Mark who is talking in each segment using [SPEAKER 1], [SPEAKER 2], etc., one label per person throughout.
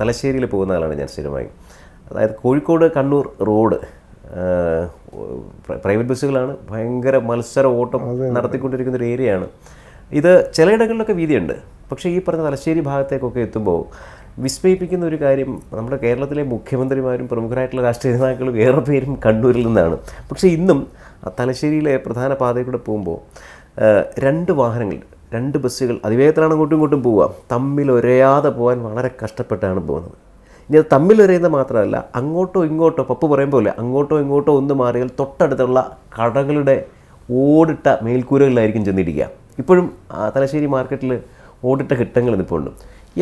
[SPEAKER 1] തലശ്ശേരിയിൽ പോകുന്ന ആളാണ് ഞാൻ സ്ഥിരമായി. അതായത് കോഴിക്കോട് കണ്ണൂർ റോഡ് പ്രൈവറ്റ് ബസ്സുകളാണ് ഭയങ്കര മത്സര ഓട്ടം നടത്തിക്കൊണ്ടിരിക്കുന്ന ഒരു ഏരിയയാണ്. ഇത് ചിലയിടങ്ങളിലൊക്കെ വീതിയുണ്ട്. പക്ഷേ ഈ പറഞ്ഞ തലശ്ശേരി ഭാഗത്തേക്കൊക്കെ എത്തുമ്പോൾ വിസ്മയിപ്പിക്കുന്ന ഒരു കാര്യം നമ്മുടെ കേരളത്തിലെ മുഖ്യമന്ത്രിമാരും പ്രമുഖരായിട്ടുള്ള രാഷ്ട്രീയ നേതാക്കളും ഏറെ പേരും കണ്ണൂരിൽ നിന്നാണ്. പക്ഷേ ഇന്നും തലശ്ശേരിയിലെ പ്രധാന പാതയിൽ കൂടെ പോകുമ്പോൾ രണ്ട് വാഹനങ്ങൾ രണ്ട് ബസ്സുകൾ അതിവേഗത്തിലാണ് അങ്ങോട്ടും ഇങ്ങോട്ടും പോവുക. തമ്മിൽ ഒരയാതെ പോകാൻ വളരെ കഷ്ടപ്പെട്ടാണ് പോകുന്നത്. ഇനി അത് തമ്മിൽ ഒരയുന്നത് മാത്രമല്ല അങ്ങോട്ടോ ഇങ്ങോട്ടോ പപ്പ് പറയും പോലെ അങ്ങോട്ടോ ഇങ്ങോട്ടോ ഒന്ന് മാറിയാൽ തൊട്ടടുത്തുള്ള കടകളുടെ ഓടിട്ട മേൽക്കൂരകളിലായിരിക്കും ചെന്നിരിക്കുക. ഇപ്പോഴും തലശ്ശേരി മാർക്കറ്റിൽ ഓടിട്ട കിട്ടങ്ങൾ നിൽപ്പുണ്ട്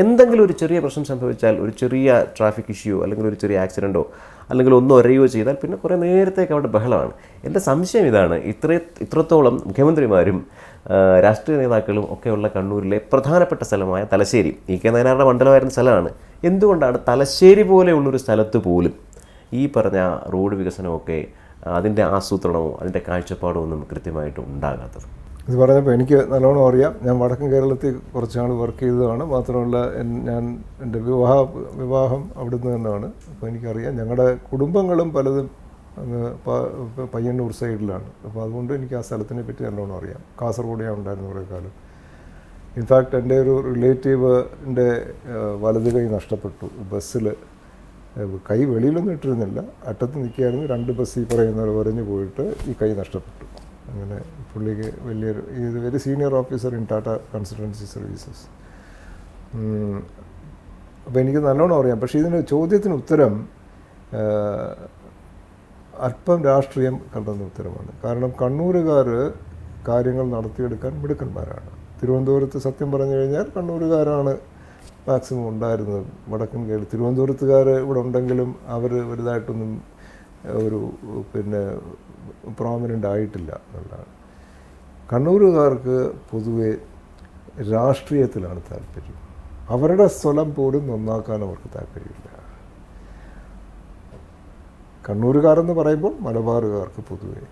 [SPEAKER 1] എന്തെങ്കിലും ഒരു ചെറിയ പ്രശ്നം സംഭവിച്ചാൽ ഒരു ചെറിയ ട്രാഫിക് ഇഷ്യൂ അല്ലെങ്കിൽ ഒരു ചെറിയ ആക്സിഡന്റോ അല്ലെങ്കിൽ ഒന്നും ഒരയോ ചെയ്താൽ പിന്നെ കുറേ നേരത്തേക്ക് അവിടെ ബഹളമാണ്. എന്റെ സംശയം ഇതാണ് ഇത്ര ഇത്രത്തോളം മുഖ്യമന്ത്രിമാരും രാഷ്ട്രീയ നേതാക്കളും ഒക്കെയുള്ള കണ്ണൂരിലെ പ്രധാനപ്പെട്ട സ്ഥലമായ തലശ്ശേരി ഇ കെ നായനാരുടെ മണ്ഡലമായിരുന്ന സ്ഥലമാണ്. എന്തുകൊണ്ടാണ് തലശ്ശേരി പോലെയുള്ളൊരു സ്ഥലത്ത് പോലും ഈ പറഞ്ഞ റോഡ് വികസനമൊക്കെ അതിന്റെ ആസൂത്രണമോ അതിന്റെ കാഴ്ചപ്പാടോ ഒന്നും കൃത്യമായിട്ട് ഉണ്ടാകാത്തത്?
[SPEAKER 2] ഇത് പറഞ്ഞപ്പോൾ എനിക്ക് നല്ലോണം അറിയാം. ഞാൻ വടക്കൻ കേരളത്തിൽ കുറച്ച് നാൾ വർക്ക് ചെയ്തതാണ്. മാത്രമല്ല ഞാൻ എന്റെ വിവാഹ വിവാഹം അവിടുന്ന് തന്നെയാണ്. അപ്പോൾ എനിക്കറിയാം. ഞങ്ങളുടെ കുടുംബങ്ങളും പലതും അങ്ങ് പയ്യന്നൂർ സൈഡിലാണ് അപ്പോൾ അതുകൊണ്ട് എനിക്ക് ആ സ്ഥലത്തിനെ പറ്റി നല്ലോണം അറിയാം. കാസർഗോഡ് ഞാൻ ഉണ്ടായിരുന്നു കുറേ കാലം. ഇൻഫാക്റ്റ് എന്റെ ഒരു റിലേറ്റീവിന്റെ വലത് കൈ നഷ്ടപ്പെട്ടു. ബസ്സിൽ കൈ വെളിയിലൊന്നും ഇട്ടിരുന്നില്ല. അറ്റത്ത് നിൽക്കുകയായിരുന്നു രണ്ട് ബസ് ഈ പറയുന്ന പോലെ പോയിട്ട് ഈ കൈ നഷ്ടപ്പെട്ടു. അങ്ങനെ പുള്ളിക്ക് വലിയൊരു ഇത് very senior officer in Tata consultancy services അപ്പോൾ എനിക്ക് നല്ലോണം അറിയാം. പക്ഷേ ഇതിന്റെ ചോദ്യത്തിന് ഉത്തരം അല്പം രാഷ്ട്രീയം കണ്ടെന്ന ഉത്തരമാണ്. കാരണം കണ്ണൂരുകാർ കാര്യങ്ങൾ നടത്തിയെടുക്കാൻ മിടുക്കന്മാരാണ്. തിരുവനന്തപുരത്ത് സത്യം പറഞ്ഞു കഴിഞ്ഞാൽ കണ്ണൂരുകാരാണ് മാക്സിമം ഉണ്ടായിരുന്നത്. വടക്കൻ കേരള തിരുവനന്തപുരത്തുകാർ ഇവിടെ ഉണ്ടെങ്കിലും അവർ വലുതായിട്ടൊന്നും ഒരു പിന്നെ പ്രോമിനന്റ് ആയിട്ടില്ല എന്നുള്ളതാണ്. കണ്ണൂരുകാർക്ക് പൊതുവെ രാഷ്ട്രീയത്തിലാണ് താല്പര്യം. അവരുടെ സ്ഥലം പോലും നന്നാക്കാൻ അവർക്ക് താല്പര്യമില്ല. കണ്ണൂരുകാരെന്ന് പറയുമ്പോൾ മലബാറുകാർക്ക് പൊതുവെ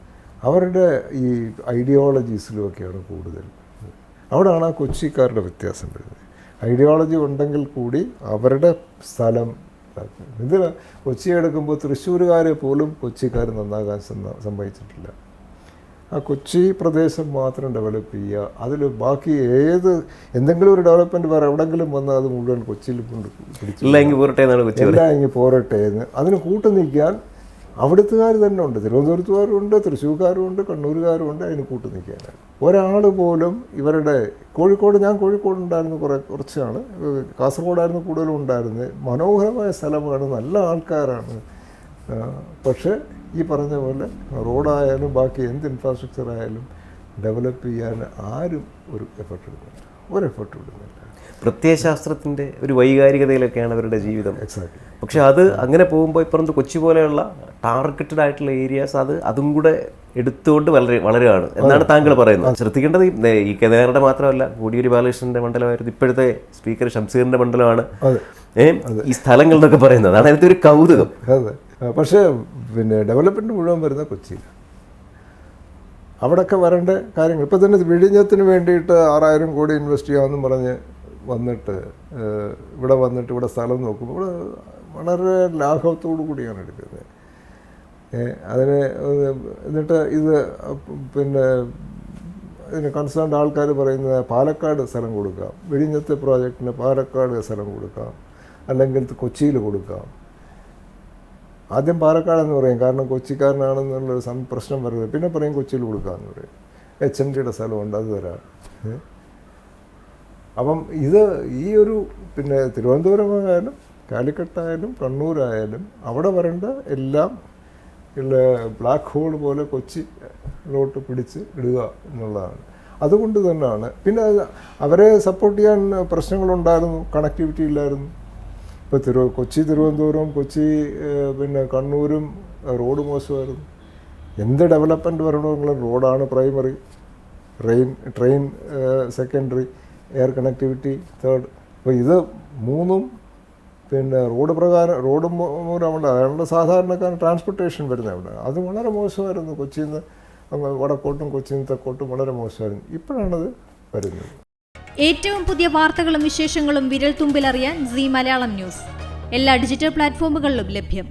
[SPEAKER 2] അവരുടെ ഈ ഐഡിയോളജീസിലുമൊക്കെയാണ് കൂടുതൽ. അവിടെയാണ് ആ കൊച്ചിക്കാരുടെ വ്യത്യാസം വരുന്നത്. ഐഡിയോളജി ഉണ്ടെങ്കിൽ കൂടി അവരുടെ സ്ഥലം ഇതിൽ കൊച്ചി എടുക്കുമ്പോൾ തൃശ്ശൂരുകാരെ പോലും കൊച്ചിക്കാർ നന്നാകാൻ സംഭവിച്ചിട്ടില്ല ആ കൊച്ചി പ്രദേശം മാത്രം ഡെവലപ്പ് ചെയ്യുക അതിൽ ബാക്കി ഏത് എന്തെങ്കിലും ഒരു ഡെവലപ്മെന്റ് വേറെ എവിടെങ്കിലും വന്നാൽ അത് മുഴുവൻ കൊച്ചിയിൽ കൊണ്ട് പിടിച്ചു
[SPEAKER 1] പോരട്ടെ എന്നാണ് കൊച്ചി
[SPEAKER 2] പോരട്ടെ എന്ന്. അതിന് കൂട്ടു നിൽക്കാൻ അവിടുത്തുകാർ തന്നെ ഉണ്ട്. തിരുവനന്തപുരത്തുകാരുണ്ട് തൃശ്ശൂർക്കാരുണ്ട് കണ്ണൂരുകാരുണ്ട് അതിന് കൂട്ടു നിൽക്കാനാണ് ഒരാൾ പോലും ഇവരുടെ കോഴിക്കോട് ഞാൻ കോഴിക്കോട് ഉണ്ടായിരുന്നു കുറേ കുറച്ചാണ് കാസർഗോഡായിരുന്നു കൂടുതലും ഉണ്ടായിരുന്നത്. മനോഹരമായ സ്ഥലമാണ് നല്ല ആൾക്കാരാണ്. പക്ഷേ ഈ പറഞ്ഞ പോലെ റോഡായാലും ബാക്കി എന്ത് ഇൻഫ്രാസ്ട്രക്ചർ ആയാലും ഡെവലപ്പ് ചെയ്യാൻ ആരും ഒരു എഫർട്ട് എടുക്കുന്നില്ല. ഒരു എഫർട്ട് ഇടുന്നില്ല
[SPEAKER 1] പ്രത്യയശാസ്ത്രത്തിന്റെ ഒരു വൈകാരികതയിലൊക്കെയാണ് അവരുടെ ജീവിതം. പക്ഷെ അത് അങ്ങനെ പോകുമ്പോൾ ഇപ്പുറത്ത് കൊച്ചി പോലെയുള്ള ടാർഗറ്റഡ് ആയിട്ടുള്ള ഏരിയാസ് അത് അതും കൂടെ എടുത്തുകൊണ്ട് വളരെ വളരുകയാണ് എന്നാണ് താങ്കൾ പറയുന്നത്. ശ്രദ്ധിക്കേണ്ടത് ഈ- കെതേറുടെ മാത്രമല്ല കോടിയേരി ബാലകൃഷ്ണന്റെ മണ്ഡലമായിരുന്നു ഇപ്പോഴത്തെ സ്പീക്കർ ഷംസീറിന്റെ മണ്ഡലമാണ്. ഈ സ്ഥലങ്ങൾ എന്നൊക്കെ പറയുന്നത്. അതാണ് അതിനകത്ത് ഒരു കൗതുകം
[SPEAKER 2] പക്ഷേ പിന്നെ ഡെവലപ്മെന്റ് മുഴുവൻ വരുന്ന കൊച്ചിയിൽ അവിടെയൊക്കെ വരേണ്ട കാര്യങ്ങൾ. ഇപ്പം തന്നെ വിഴിഞ്ഞത്തിന് വേണ്ടിയിട്ട് ആറായിരം കോടി ഇൻവെസ്റ്റ് ചെയ്യാമെന്നും പറഞ്ഞ് വന്നിട്ട് ഇവിടെ വന്നിട്ട് ഇവിടെ സ്ഥലം നോക്കുമ്പോൾ ഇവിടെ വളരെ ലാഘവത്തോടു കൂടിയാണ് എടുക്കുന്നത്. അതിനെ എന്നിട്ട് ഇത് പിന്നെ ഇതിന് കൺസേൺഡ് ആൾക്കാർ പറയുന്നത് പാലക്കാട് സ്ഥലം കൊടുക്കാം. വിഴിഞ്ഞത്തെ പ്രോജക്റ്റിന് പാലക്കാട് സ്ഥലം കൊടുക്കാം. അല്ലെങ്കിൽ കൊച്ചിയിൽ കൊടുക്കാം. ആദ്യം പാലക്കാടെന്ന് പറയും. കാരണം കൊച്ചിക്കാരനാണെന്നുള്ളൊരു പ്രശ്നം വരുന്നത്. പിന്നെ പറയും കൊച്ചിയിൽ കൊടുക്കാമെന്ന് പറയും. എച്ച് എം ടിയുടെ സ്ഥലമുണ്ട് അത് തരാം? അപ്പം ഇത് ഈ ഒരു പിന്നെ തിരുവനന്തപുരമായാലും കാലിക്കട്ടായാലും കണ്ണൂരായാലും അവിടെ വരേണ്ട എല്ലാം ഉള്ള ബ്ലാക്ക് ഹോൾ പോലെ കൊച്ചിയിലോട്ട് പിടിച്ച് ഇടുക എന്നുള്ളതാണ്. അതുകൊണ്ട് തന്നെയാണ്. പിന്നെ അവരെ സപ്പോർട്ട് ചെയ്യാൻ പ്രശ്നങ്ങളുണ്ടായിരുന്നു കണക്ടിവിറ്റി ഇല്ലായിരുന്നു. ഇപ്പോൾ തിരു കൊച്ചി തിരുവനന്തപുരം കൊച്ചി പിന്നെ കണ്ണൂരും റോഡ് മോശമായിരുന്നു. എന്ത് ഡെവലപ്മെന്റ് വരണമെങ്കിലും റോഡാണ് primary train train secondary air connectivity third അപ്പോൾ ഇത് മൂന്നും പിന്നെ റോഡ് പ്രകാരം റോഡ് മൂലം മൂലമുണ്ട് അതുകൊണ്ട് സാധാരണക്കാരൻ ട്രാൻസ്പോർട്ടേഷൻ വരുന്ന അവിടെ അത് വളരെ മോശമായിരുന്നു. കൊച്ചിയിൽ നിന്ന് വടക്കോട്ടും കൊച്ചിയിൽ നിന്ന് തെക്കോട്ടും വളരെ മോശമായിരുന്നു. ഇപ്പോഴാണത് വരുന്നത്.
[SPEAKER 3] ഏറ്റവും പുതിയ വാർത്തകളും വിശേഷങ്ങളും വിരൽ തുമ്പിലറിയാൻ സി മലയാളം ന്യൂസ്. എല്ലാ ഡിജിറ്റൽ പ്ലാറ്റ്ഫോമുകളിലും ലഭ്യം.